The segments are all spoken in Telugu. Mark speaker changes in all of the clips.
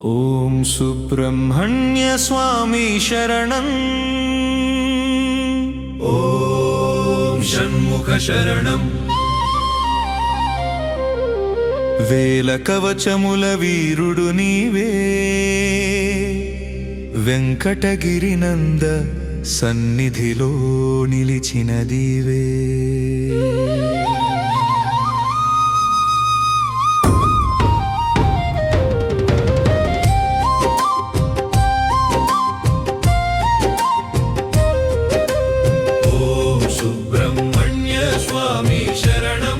Speaker 1: ॐ सुब्रह्मण्यस्वामी शरणम् ॐ షణ్ముఖశరణం వేల కవచముల వీరుడు నీవే వెంకటగిరినంద సన్నిధిలో నిలిచినదివే సుబ్రహ్మణ్య స్వామి శరణం.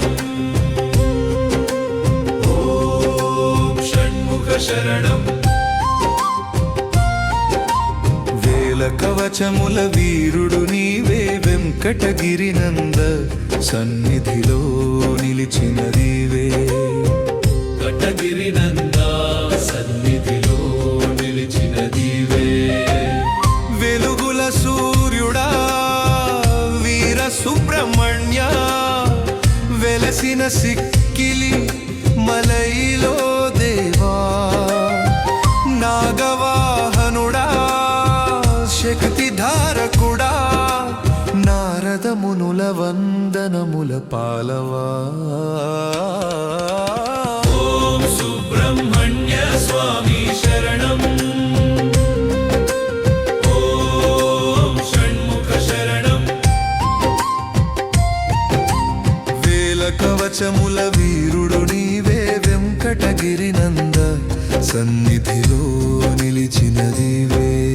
Speaker 1: ఓం షణ్ముఖ శరణం. వేల కవచముల వీరుడు నీవే వెంకటగిరినంద సన్నిధిలో నిలిచినదివే కటగిరినంద. వెలసిన సిక్కిలి మలైలో దేవా నాగవాహనుడా శక్తి ధారకుడా నారద మునుల వందనముల పాలవా. సన్నిధిలో నిలిచినది వే.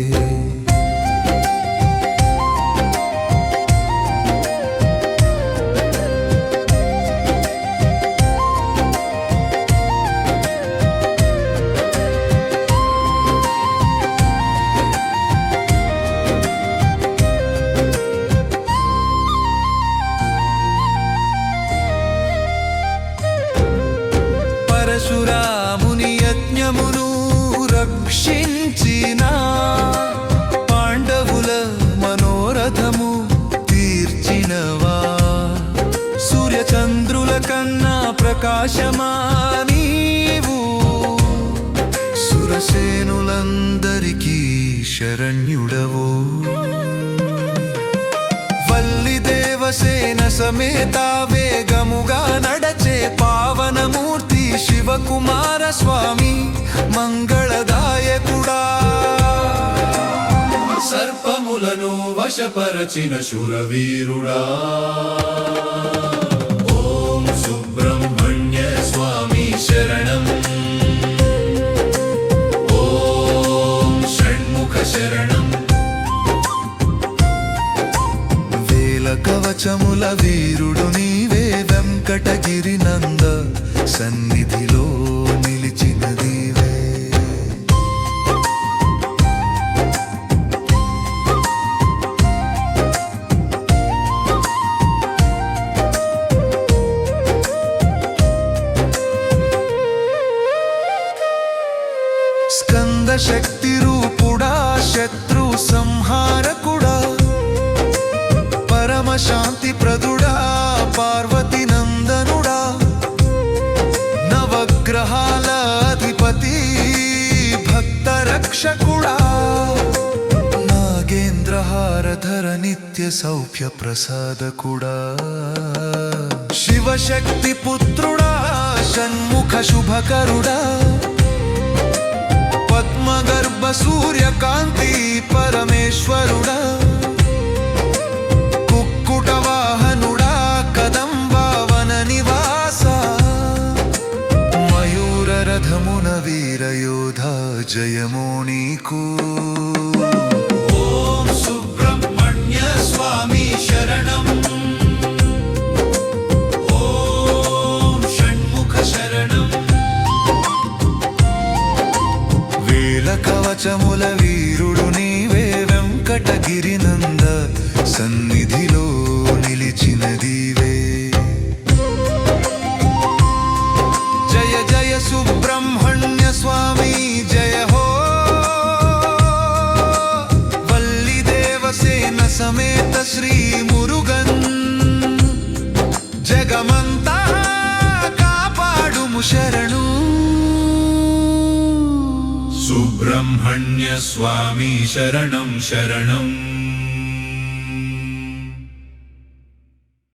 Speaker 1: కన్నా ప్రకాశమా నీవు? సురసేనులందరికీ శరణ్యుడవో? వల్లి దేవసేన సమేత వేగముగా నడచే పావనమూర్తి శివకుమార స్వామి మంగళదాయకుడా. సర్పములను వశపరచిన శురవీరుడా. శరణం. వేల కవచముల వీరుడు నీవే వెంకటగిరి నంద సన్నిధిలో నిలిచినదివే స్కంద శక్తి రూ గ్రహాల అధిపతి భక్త రక్షకుడా. నాగేంద్రహారధర నిత్య సౌఖ్య ప్రసాదకుడా. శివశక్తి పుత్రుడా షణ్ముఖ శుభకరుడా. పద్మగర్భ సూర్యకాంతి పరమేశ్వరుడా. జయమో నీకు. ఓం సుబ్రహ్మణ్య స్వామి శరణం. ఓం షణ్ముఖ శరణం. వేల కవచముల వీరుడు నీవే వెంకటగిరినంద. సన్నిధిలో నిలిచినదివే సమేత శ్రీ మురుగన్. జగమంతా కాపాడుము శరణు. సుబ్రహ్మణ్య స్వామి శరణం శరణం.